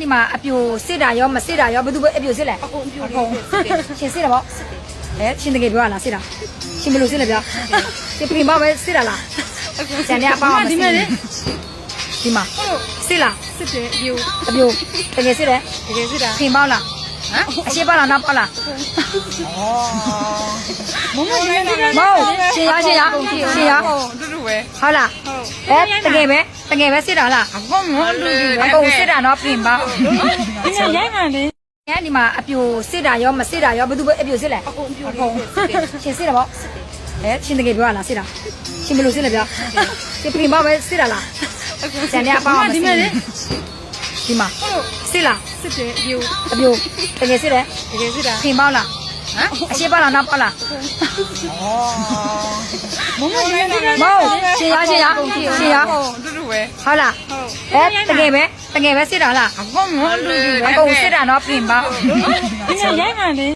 ဒီမှာအပြိုစစ်တာရောမစစ်တာရောဘယ်သူပဲအပြိုစစ်လဲအကုန်ပြိုအနေကုန်တယ်ရှင်စစ်တယ်ပေါ့အဲရှင်တကယ်ပြောရလားစစ်တာရှင်ဘယ်လိုစစ်လဲပြောရှင်ပြင်ပါပဲစစ်တာလားကျန်တဲ့အပေါင်းမဒီစစ်မဲ့လေဒီမှာစစ်လားစစ်တယ်ပြိုအပြိုတကယ်စစ်တယ်တကယ်စစ်တာပြင်ပေါက်လားဟမ်အရှိပေါက်လားနောက်ပေါက်လားမ မဒီမဲ့ဒီမဲ့မဟုတ်ရှင်ရရှင်ရရှင်ရတူတူပဲဟုတ်လားဟုတ်အဲတကယ်ပဲတကယ်ပဲစစ်တာလားအကုန်မတူတူပဲအကုန်စစ်တာနော်ပြင်ပေါက်ဒီမဲ့ရိုက်မှလေအဲဒီမှာအပြိုစစ်တာရောမစစ်တာရောဘယ်သူပဲအပြိုစစ်လဲအကုန်ပြိုနေတယ်စစ်တယ်ရှင်စစ်တယ်ပေါ့အဲရှင်တကယ်ပြောရလားစစ်တာရှင်ဘယ်လိုစစ်လဲပြောရှင်ပြင်ပါပဲစစ်တာလားကျန်တဲ့အပေါင်းမဒီစစ်မဲ့လေဒီမှာစစ်လားစစ်တယ်ပြိုအပြိုတကယ်စစ်တယ်တကယ်စစ်တာပြင်ပေါက်လား ဟမ်အရှိပေါက်လားနောက်ပေါက်လားမမဒီမဲ့ဒီမဲ့မဟုတ်ရှင်ရရှင်ရရှင်ရတူတူပဲဟုတ်လားဟုတ်အဲတကယ်ပဲတကယ်ပဲစစ်တာလားအကုန်မတူတူပဲအကုန်စစ်တာနော်ပြင်ပေါက်ဒီမဲ့ရိုက်မှလေ